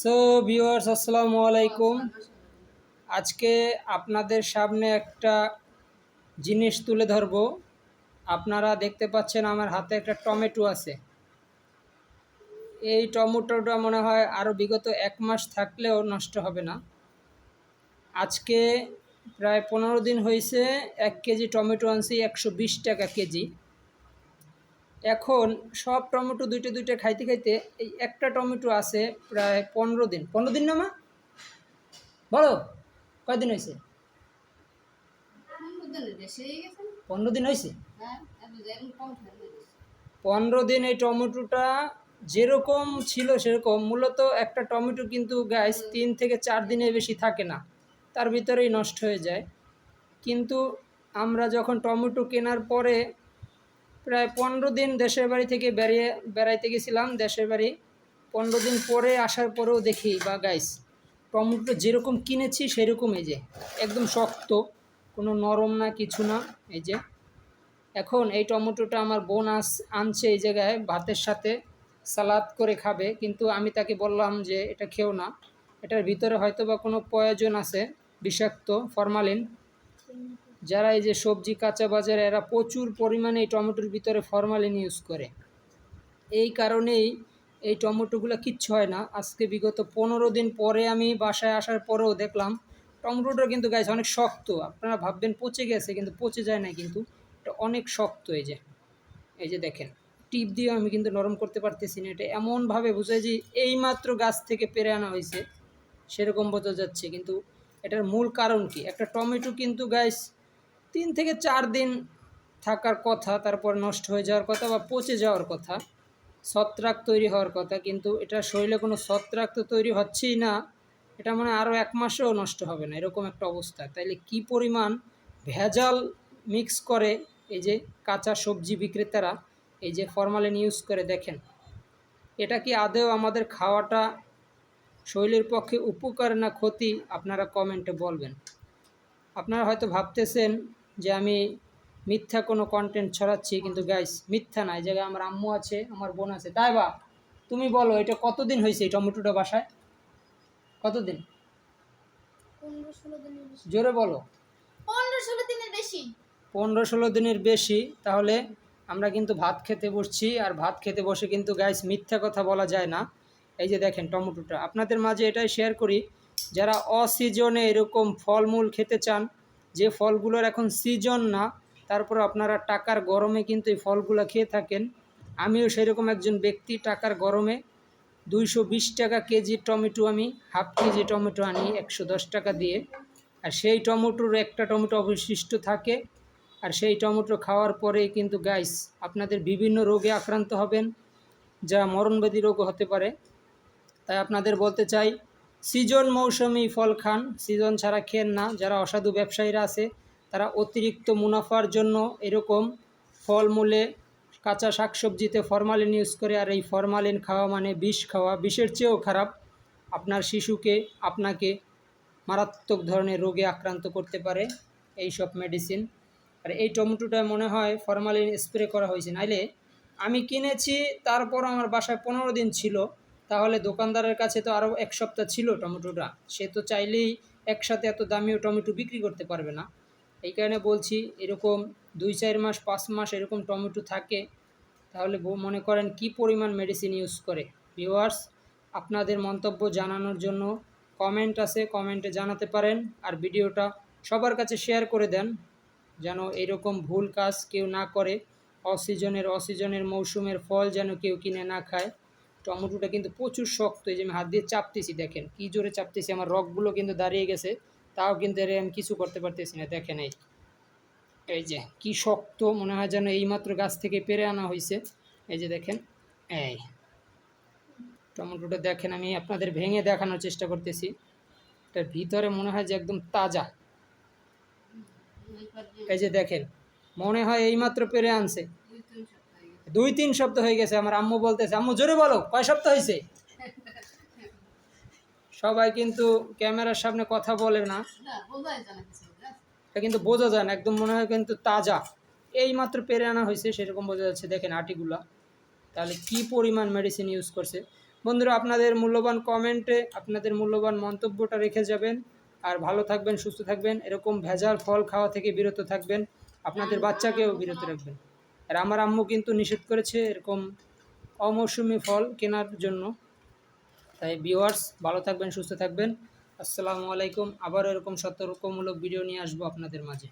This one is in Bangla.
সো ভিউয়ার্স আসসালামু আলাইকুম আজকে আপনাদের সামনে একটা জিনিস তুলে ধরব। আপনারা দেখতে পাচ্ছেন আমার হাতে একটা টমেটো আছে। এই টমেটোটা মনে হয় আরও বিগত এক মাস থাকলেও নষ্ট হবে না। আজকে প্রায় পনেরো দিন হয়েছে, এক কেজি টমেটো আনছি, একশো বিশ টাকা কেজি। এখন সব টমেটো দুইটা দুইটা খাইতে খাইতে এই একটা টমেটো আছে প্রায় পনেরো দিন। পনেরো দিন না মা? বলো কয়দিন হয়েছে পনেরো দিন হয়েছে পনেরো দিন এই টমেটোটা যেরকম ছিল সেরকম মূলত একটা টমেটো কিন্তু গ্যাস তিন থেকে চার দিনের বেশি থাকে না তার ভিতরেই নষ্ট হয়ে যায়। কিন্তু আমরা যখন টমেটো কেনার পরে প্রায় পনেরো দিন দেশের বাড়ি থেকে বেরিয়ে বেড়াইতে গেছিলাম, দেশের বাড়ি। পনেরো দিন পরে আসার পরেও দেখি, বা গাইস টমেটো যেরকম কিনেছি সেরকম এই যে, একদম শক্ত, কোনো নরম না, কিছু না, এই যে। এখন এই টমেটোটা আমার বোন আস, আনছে এই জায়গায় ভাতের সাথে, সালাদ করে খাবে, কিন্তু আমি তাকে বললাম যে এটা খেও না। এটার ভিতরে হয়তো বা কোনো প্রয়োজন আছে, বিষাক্ত ফরমালিন যারা এই যে সবজি, কাঁচা বাজারে, এরা প্রচুর পরিমাণে এই টমেটোর ভিতরে ফরমালিন ইউজ করে। এই কারণেই এই টমেটোগুলো কিচ্ছু হয় না। আজকে বিগত পনেরো দিন পরে আমি বাসায় আসার পরেও দেখলাম, টমেটোটা কিন্তু গাছ অনেক শক্ত। আপনারা ভাববেন পচে গেছে, কিন্তু পচে যায় না কিন্তু। এটা অনেক শক্ত এই যে। এই যে দেখেন, টিপ দিয়ে আমি কিন্তু নরম করতে পারতেছি না। এটা এমনভাবে বোঝায় যে এইমাত্র গাছ থেকে পেরে আনা হয়েছে, সেরকম বোঝা যাচ্ছে। কিন্তু এটার মূল কারণ কি? একটা টমেটো কিন্তু গাছ তিন থেকে চার দিন থাকার কথা, তারপর নষ্ট হয়ে যাওয়ার কথা বা পচে যাওয়ার কথা, ছত্রাক তৈরি হওয়ার কথা, কিন্তু এটা শরীরে কোনো ছত্রাক তো তৈরি হচ্ছেই না, এটা মানে আরও এক মাসেও নষ্ট হবে না, এরকম একটা অবস্থা। তাইলে কি পরিমাণ ভেজাল মিক্স করে এই যে কাঁচা সবজি বিক্রেতারা এই যে ফরমালিন ইউজ করে দেখেন, এটা কি আদেও আমাদের খাওয়াটা শরীরের পক্ষে উপকার না ক্ষতি? আপনারা কমেন্টে বলবেন। আপনারা হয়তো ভাবতেছেন যে আমি মিথ্যা কোনো কন্টেন্ট ছড়াচ্ছি, কিন্তু গাইস মিথ্যা না, এই জায়গায় আমার আম্মু আছে, আমার বোন আছে। তাই বা? তুমি বলো, এটা কতদিন হয়েছে এই টমেটোটা বাসায়? কতদিন? জোরে বলো। পনেরো ষোলো দিনের বেশি। তাহলে আমরা কিন্তু ভাত খেতে বসছি, আর ভাত খেতে বসে কিন্তু গাইস মিথ্যা কথা বলা যায় না। এই যে দেখেন টমেটোটা। আপনাদের মাঝে এটাই শেয়ার করি, যারা অসিজনে এরকম ফলমূল খেতে চান যে ফলগুলোর এখন সিজন না, তারপর আপনারা টাকার গরমে কিন্তু এই ফলগুলো খেয়ে থাকেন। আমিও সেরকম একজন ব্যক্তি, টাকার গরমে দুইশো বিশ টাকা কেজি টমেটো আমি, হাফ কেজি টমেটো আনি একশো দশ টাকা দিয়ে। আর সেই টমেটোর একটা টমেটো অবশিষ্ট থাকে। আর সেই টমেটো খাওয়ার পরেই কিন্তু গাইস আপনাদের বিভিন্ন রোগে আক্রান্ত হবেন, যা মরণব্যাধি রোগও হতে পারে। তাই আপনাদের বলতে চাই সিজন মৌসুমি ফল খান। সিজন ছাড়া খেন না। যারা অসাধু ব্যবসায়ীরা আছে, তারা অতিরিক্ত মুনাফার জন্য এরকম ফলমূলে কাঁচা শাকসবজিতে ফরমালিন ইউজ করে, আর এই ফরমালিন খাওয়া মানে বিষ খাওয়া। বিষের চেয়েও খারাপ। আপনার শিশুকে, আপনাকে মারাত্মক ধরনের রোগে আক্রান্ত করতে পারে এই সব মেডিসিন আর এই টমেটোটা মনে হয় ফরমালিন স্প্রে করা হয়েছে। নাইলে আমি কিনেছি, তারপর আমার বাসায় পনেরো দিন ছিল। তাহলে দোকানদারের কাছে তো আরও এক সপ্তাহ ছিল টমেটোটা সে তো চাইলেই একসাথে এত দামিও টমেটো বিক্রি করতে পারবে না। এই কারণে বলছি, এরকম দুই চার মাস, পাঁচ মাস এরকম টমেটো থাকে, তাহলে মনে করেন কি পরিমাণ মেডিসিন ইউজ করে? ভিউয়ার্স আপনাদের মন্তব্য জানানোর জন্য কমেন্ট আছে কমেন্টে জানাতে পারেন, আর ভিডিওটা সবার কাছে শেয়ার করে দেন, যেন এরকম ভুল কাজ কেউ না করে অসিজনের অসিজনের মৌসুমের ফল যেন কেউ কিনে না খায়। টমেটোটা কিন্তু প্রচুর শক্ত, এই যে আমি হাত দিয়ে চাপতেছি, দেখেন। কি জোরে চাপতেছি, আমার রকগুলো কিন্তু দাঁড়িয়ে গেছে। তাও কিন্তু এর আমি কিছু করতে পারতেছি না, দেখেন এই। এই যে, কি শক্ত, মনে হয় যেন এইমাত্র গাছ থেকে পেরে আনা হয়েছে এই যে দেখেন, এই। টমেটোটা দেখেন, আমি আপনাদের ভেঙে দেখানোর চেষ্টা করতেছি। এটার ভিতরে মনে হয় যে একদম তাজা। এই যে দেখেন, মনে হয় এইমাত্র পেরে আনছে। দুই, তিন সপ্তাহ হয়ে গেছে, আমার আম্মু বলতেছে, আম্মু, জোরে বলো, কয় সপ্তাহ হয়েছে? সবাই কিন্তু ক্যামেরার সামনে কথা বলে না। কিন্তু বোঝা যায় না, একদম মনে হয় কিন্তু তাজা। এই মাত্র পেরে আনা হয়েছে, সেরকম বোঝা যাচ্ছে, দেখেন আটিগুলা। তাহলে কি পরিমাণ মেডিসিন ইউজ করছে? বন্ধুরা, আপনাদের মূল্যবান কমেন্টে আপনাদের মূল্যবান মন্তব্যটা রেখে যাবেন। আর ভালো থাকবেন, সুস্থ থাকবেন, এরকম ভেজাল ফল খাওয়া থেকে বিরত থাকবেন। আপনাদের বাচ্চাকেও বিরত রাখবেন। আর আমার আম্মু কিন্তু নিষেধ করেছে এরকম অমৌসুমি ফল কেনার জন্য। তাই ভিওয়ার্স ভালো থাকবেন, সুস্থ থাকবেন। আসসালামু আলাইকুম। আবার এরকম সতর্কমূলক ভিডিও নিয়ে আসব আপনাদের মাঝে।